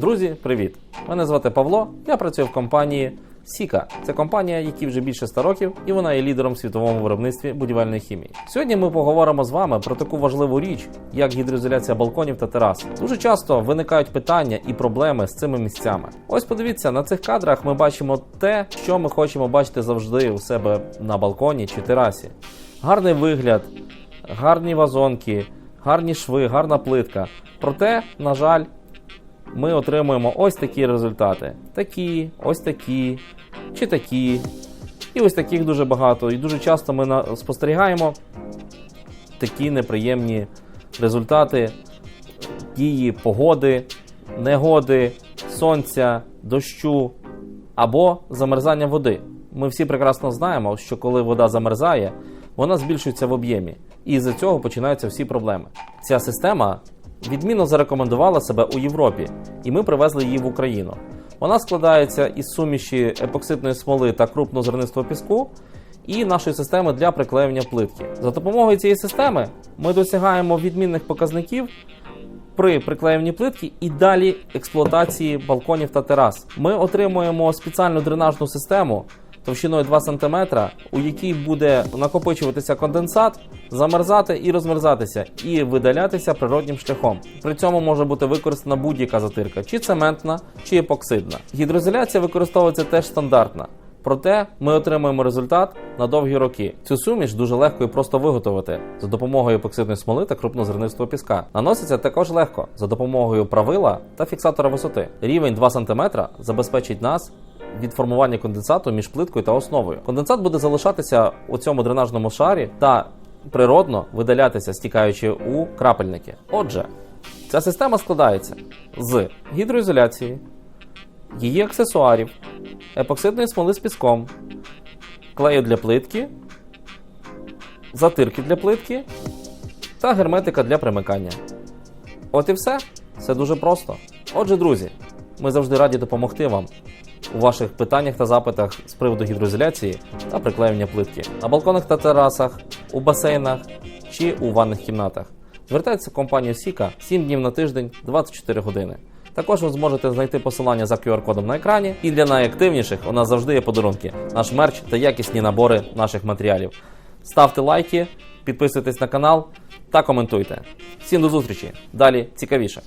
Друзі, привіт! Мене звати Павло. Я працюю в компанії Сіка. Це компанія, якій вже більше 100 років, і вона є лідером в світовому виробництві будівельної хімії. Сьогодні ми поговоримо з вами про таку важливу річ, як гідроізоляція балконів та терас. Дуже часто виникають питання і проблеми з цими місцями. Ось подивіться, на цих кадрах ми бачимо те, що ми хочемо бачити завжди у себе на балконі чи терасі. Гарний вигляд, гарні вазонки, гарні шви, гарна плитка. Проте, на жаль, ми отримуємо ось такі результати: такі, ось такі, чи такі. І ось таких дуже багато. І дуже часто ми спостерігаємо такі неприємні результати дії погоди, негоди, сонця, дощу або замерзання води. Ми всі прекрасно знаємо, що коли вода замерзає, вона збільшується в об'ємі, і з-за цього починаються всі проблеми. Ця система відмінно зарекомендувала себе у Європі, і ми привезли її в Україну. Вона складається із суміші епоксидної смоли та крупнозернистого піску і нашої системи для приклеювання плитки. За допомогою цієї системи ми досягаємо відмінних показників при приклеюванні плитки і далі експлуатації балконів та терас. Ми отримуємо спеціальну дренажну систему товщиною 2 см, у якій буде накопичуватися конденсат, замерзати і розмерзатися, і видалятися природнім шляхом. При цьому може бути використана будь-яка затирка, чи цементна, чи епоксидна. Гідроізоляція використовується теж стандартна. Проте ми отримуємо результат на довгі роки. Цю суміш дуже легко і просто виготовити за допомогою епоксидної смоли та крупнозернистого піска. Наноситься також легко за допомогою правила та фіксатора висоти. Рівень 2 см забезпечить нас від формування конденсату між плиткою та основою. Конденсат буде залишатися у цьому дренажному шарі та природно видалятися, стікаючи у крапельники. Отже, ця система складається з гідроізоляції, її аксесуарів, епоксидної смоли з піском, клею для плитки, затирки для плитки та герметика для примикання. От і все. Все дуже просто. Отже, друзі, ми завжди раді допомогти вам у ваших питаннях та запитах з приводу гідроізоляції та приклеювання плитки на балконах та терасах, у басейнах чи у ванних кімнатах. Звертайтеся в компанію Сіка 7 днів на тиждень, 24 години. Також ви зможете знайти посилання за QR-кодом на екрані. І для найактивніших у нас завжди є подарунки, наш мерч та якісні набори наших матеріалів. Ставте лайки, підписуйтесь на канал та коментуйте. Всім до зустрічі! Далі цікавіше.